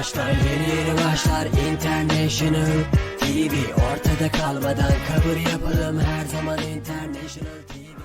başlar Yeni yeni başlar International TV Ortada kalmadan kabul yapalım Her zaman International TV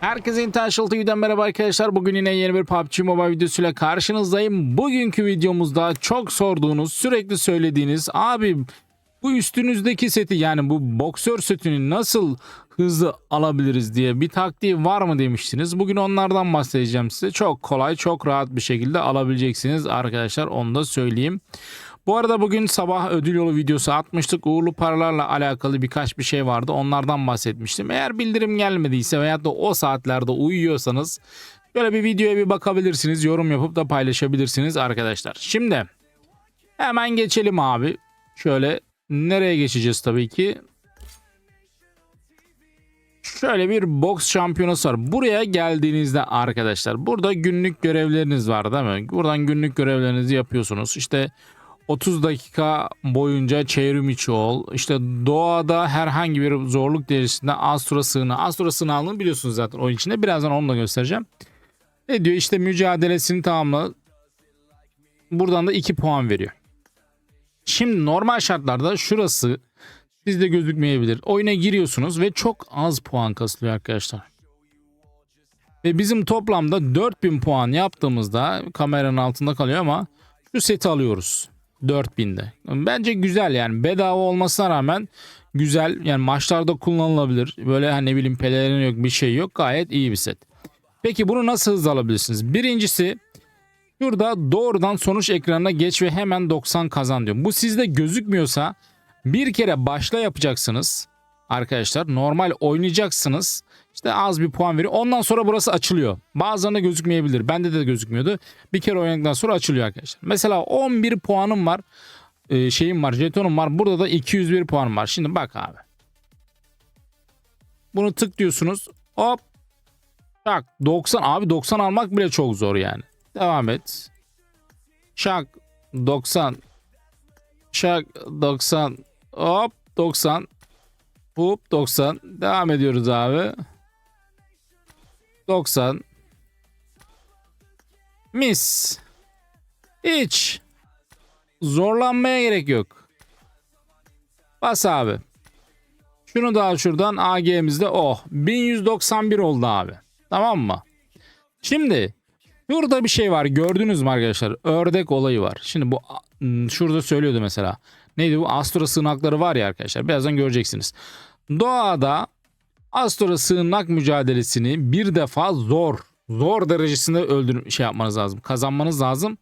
Herkese International TV'den merhaba arkadaşlar. Bugün yine yeni bir PUBG Mobile videosuyla karşınızdayım. Bugünkü videomuzda çok sorduğunuz, sürekli söylediğiniz abi bu üstünüzdeki seti yani bu boksör setini nasıl hızlı alabiliriz diye bir taktiği var mı demiştiniz. Bugün onlardan bahsedeceğim size. Çok kolay, çok rahat bir şekilde alabileceksiniz arkadaşlar. Onu da söyleyeyim. Bu arada bugün sabah ödül yolu videosu atmıştık. Uğurlu paralarla alakalı birkaç bir şey vardı. Onlardan bahsetmiştim. Eğer bildirim gelmediyse veya da o saatlerde uyuyorsanız böyle bir videoya bir bakabilirsiniz. Yorum yapıp da paylaşabilirsiniz arkadaşlar. Şimdi hemen geçelim abi. Şöyle nereye geçeceğiz tabii ki? Şöyle bir boks şampiyonası var. Buraya geldiğinizde arkadaşlar burada günlük görevleriniz var değil mi? Buradan günlük görevlerinizi yapıyorsunuz. İşte 30 dakika boyunca çevrim içi ol. İşte doğada herhangi bir zorluk derecesinde Astra sığınağı. Astra sığınağını biliyorsunuz zaten oyun içinde. Birazdan onu da göstereceğim. Ne diyor? İşte mücadelesini tamamla. Buradan da 2 puan veriyor. Şimdi normal şartlarda şurası sizde gözükmeyebilir. Oyuna giriyorsunuz ve çok az puan kasılıyor arkadaşlar. Ve bizim toplamda 4000 puan yaptığımızda kameranın altında kalıyor ama şu seti alıyoruz. 4000'de. Bence güzel yani bedava olmasına rağmen güzel yani maçlarda kullanılabilir. Böyle hani ne bileyim pelerin yok bir şey yok gayet iyi bir set. Peki bunu nasıl hızlı alabilirsiniz? Birincisi şurada doğrudan sonuç ekranına geç ve hemen 90 kazan diyor. Bu sizde gözükmüyorsa bir kere başla yapacaksınız arkadaşlar. Normal oynayacaksınız. İşte az bir puan veriyor. Ondan sonra burası açılıyor. Bazılarında gözükmeyebilir. Bende de gözükmüyordu. Bir kere oynadıktan sonra açılıyor arkadaşlar. Mesela 11 puanım var. Ee, şeyim var, jetonum var. Burada da 201 puanım var. Şimdi bak abi. Bunu tık diyorsunuz. Hop. Şak 90 abi 90 almak bile çok zor yani. Devam et. Şak 90. Şak 90. Hop 90. Hop 90. Devam ediyoruz abi. 90. Mis. Hiç. Zorlanmaya gerek yok. Bas abi. Şunu da al şuradan AG'mizde oh 1191 oldu abi. Tamam mı? Şimdi Burada bir şey var gördünüz mü arkadaşlar? Ördek olayı var. Şimdi bu ım, şurada söylüyordu mesela. Neydi bu? Astra sığınakları var ya arkadaşlar. Birazdan göreceksiniz. Doğada Astra sığınak mücadelesini bir defa zor, zor derecesinde öldür şey yapmanız lazım. Kazanmanız lazım.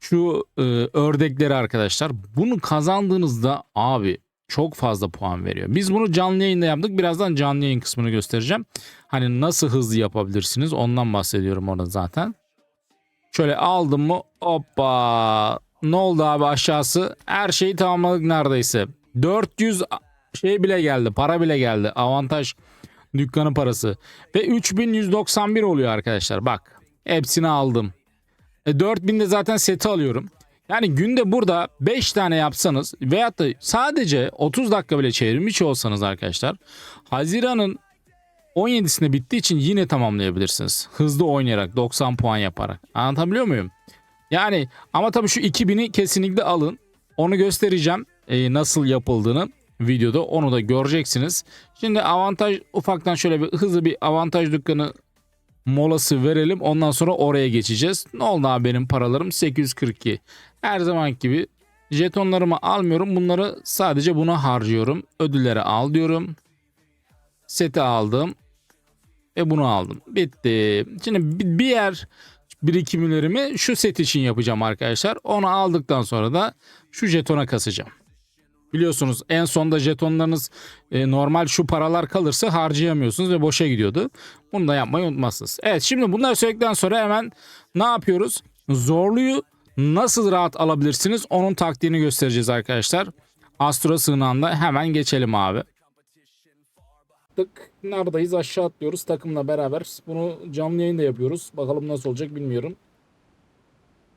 Şu e, ördekleri arkadaşlar. Bunu kazandığınızda abi çok fazla puan veriyor. Biz bunu canlı yayında yaptık. Birazdan canlı yayın kısmını göstereceğim. Hani nasıl hızlı yapabilirsiniz ondan bahsediyorum orada zaten. Şöyle aldım mı hoppa ne oldu abi aşağısı? Her şeyi tamamladık neredeyse. 400 şey bile geldi para bile geldi. Avantaj dükkanı parası. Ve 3191 oluyor arkadaşlar. Bak hepsini aldım. E 4000'de zaten seti alıyorum. Yani günde burada 5 tane yapsanız veyahut da sadece 30 dakika bile çevirmiş olsanız arkadaşlar Haziran'ın 17'sinde bittiği için yine tamamlayabilirsiniz. Hızlı oynayarak 90 puan yaparak. Anlatabiliyor muyum? Yani ama tabii şu 2000'i kesinlikle alın. Onu göstereceğim e, nasıl yapıldığını videoda onu da göreceksiniz. Şimdi avantaj ufaktan şöyle bir hızlı bir avantaj dükkanı molası verelim. Ondan sonra oraya geçeceğiz. Ne oldu abi benim paralarım 842. Her zaman gibi jetonlarımı almıyorum. Bunları sadece buna harcıyorum. Ödülleri al diyorum. Seti aldım. Ve bunu aldım. Bitti. Şimdi bi- bir yer birikimlerimi şu set için yapacağım arkadaşlar. Onu aldıktan sonra da şu jetona kasacağım. Biliyorsunuz en sonda jetonlarınız e, normal şu paralar kalırsa harcayamıyorsunuz ve boşa gidiyordu. Bunu da yapmayı unutmazsınız. Evet şimdi bunları söyledikten sonra hemen ne yapıyoruz? Zorluyu nasıl rahat alabilirsiniz? Onun taktiğini göstereceğiz arkadaşlar. Astro sığınağında hemen geçelim abi. Tık neredeyiz aşağı atlıyoruz takımla beraber. Bunu canlı yayında yapıyoruz. Bakalım nasıl olacak bilmiyorum.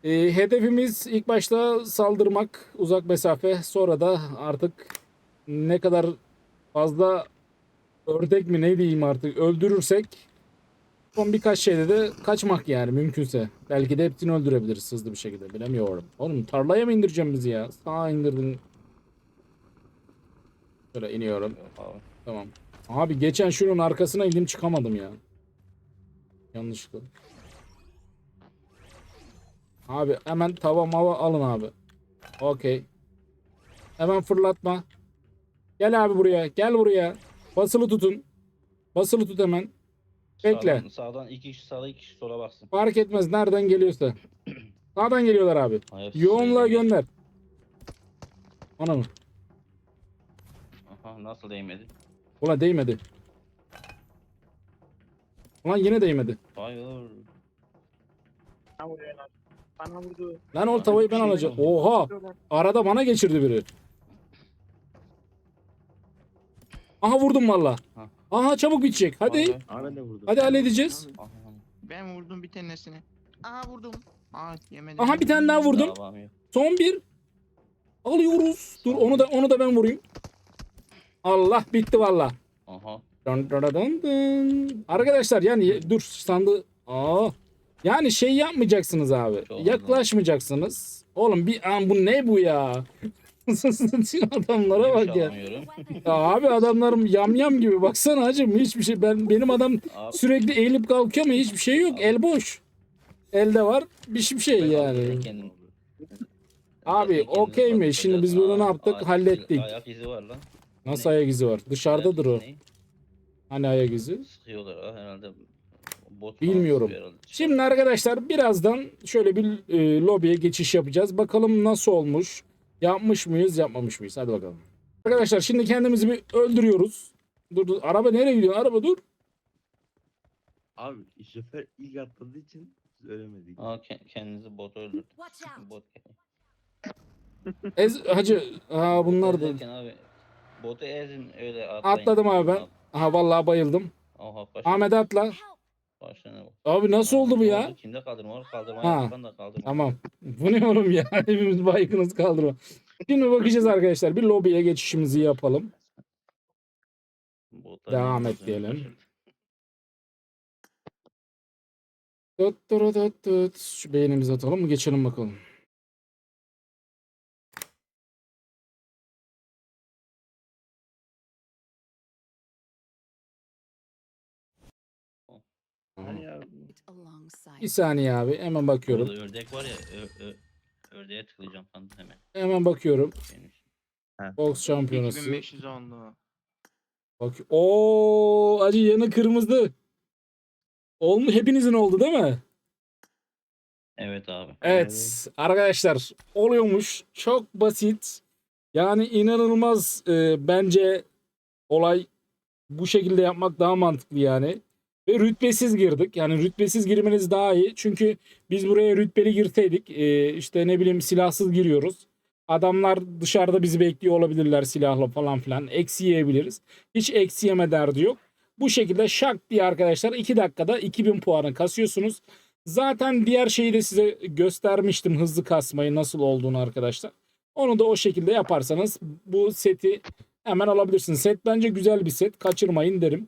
Ee, hedefimiz ilk başta saldırmak uzak mesafe. Sonra da artık ne kadar fazla ördek mi ne diyeyim artık öldürürsek Son birkaç şeyde de kaçmak yani mümkünse. Belki de hepsini öldürebiliriz hızlı bir şekilde. Bilemiyorum. Oğlum tarlaya mı indireceğim bizi ya? Sağa indirdin. Şöyle iniyorum. Tamam. Abi geçen şunun arkasına indim çıkamadım ya. Yanlışlıkla. Abi hemen tava mava alın abi. Okey. Hemen fırlatma. Gel abi buraya. Gel buraya. Basılı tutun. Basılı tut hemen. Bekle. Sağdan, sağdan iki kişi sağda iki kişi sola baksın. Fark etmez nereden geliyorsa. Sağdan geliyorlar abi. Ha, hepsi Yoğunla gönder. Ona mı? Aha nasıl değmedi? Ulan değmedi. Ulan yine değmedi. Hayır. Bana vuruyor lan. Bana vurdu. Lan o tavayı ben şey alacağım. Oha. Arada bana geçirdi biri. Aha vurdum valla. Ha. Aha çabuk bitecek. Hadi. Abi. De vurdum. Hadi halledeceğiz. Aha. Ben vurdum bir tanesini. Aha vurdum. Aa yemedim. Aha bir tane daha vurdum. Davam yok. Son bir. Alıyoruz. Dur onu da onu da ben vurayım. Allah bitti valla. Aha. Arkadaşlar yani dur sandı. Aa. Yani şey yapmayacaksınız abi. Çok Yaklaşmayacaksınız. Oğlum bir an bu ne bu ya? Adamlara bak ya. Ya abi adamlarım yamyam gibi. Baksana hacım hiçbir şey. Ben benim adam Abi, sürekli eğilip kalkıyor ama hiçbir şey yok. El boş. Elde var bir şey şey ben yani. Abi okey mi? Şimdi biz bunu ne yaptık? Hallettik. Ayak izi var lan. Nasıl Ne? ayak izi var? Dışarıdadır o. Ne? Hani ayak izi? Sıkıyorlar ha, herhalde. Bot falan Bilmiyorum. sıkıyor herhalde. Şimdi arkadaşlar birazdan şöyle bir e, lobiye geçiş yapacağız. Bakalım nasıl olmuş? Yapmış mıyız, yapmamış mıyız? Hadi bakalım. Arkadaşlar şimdi kendimizi bir öldürüyoruz. Dur dur. Araba nereye gidiyor? Araba dur. Abi şoför ilk atladığı için biz ölemedik. Aa, ke- kendinizi bot öldürdü. Watch out. Bot. Ez, hacı. Aa bunlar da. Abi. Botu ezin öyle atlayın. Atladım abi ben. Aha vallahi bayıldım. Aha başına. Ahmet atla. Başına bak. Abi nasıl oldu bu ya? Kimde kaldırma var? Kaldırma Ha. kaldırma. Tamam. Bu ne oğlum ya? Hepimiz baygınız kaldırma. Şimdi bakacağız arkadaşlar. Bir lobiye geçişimizi yapalım. Botlar Devam et diyelim. Tut tut tut tut. Şu beğenimizi atalım mı? Geçelim bakalım. Hani ya. Bir saniye abi. Hemen bakıyorum. Burada ördek var ya. Ö, ö, ördeğe tıklayacağım falan hemen. Hemen bakıyorum. Box şampiyonası. 2500 oldu. Bak. Oo, acı yanı kırmızı. Olmu hepinizin oldu değil mi? Evet abi. Evet arkadaşlar oluyormuş. Çok basit. Yani inanılmaz e, bence olay bu şekilde yapmak daha mantıklı yani. Ve rütbesiz girdik. Yani rütbesiz girmeniz daha iyi. Çünkü biz buraya rütbeli girseydik e, işte ne bileyim silahsız giriyoruz. Adamlar dışarıda bizi bekliyor olabilirler silahla falan filan. Eksi yiyebiliriz. Hiç eksi yeme derdi yok. Bu şekilde şak diye arkadaşlar 2 dakikada 2000 puanı kasıyorsunuz. Zaten diğer şeyi de size göstermiştim hızlı kasmayı nasıl olduğunu arkadaşlar. Onu da o şekilde yaparsanız bu seti hemen alabilirsiniz. Set bence güzel bir set. Kaçırmayın derim.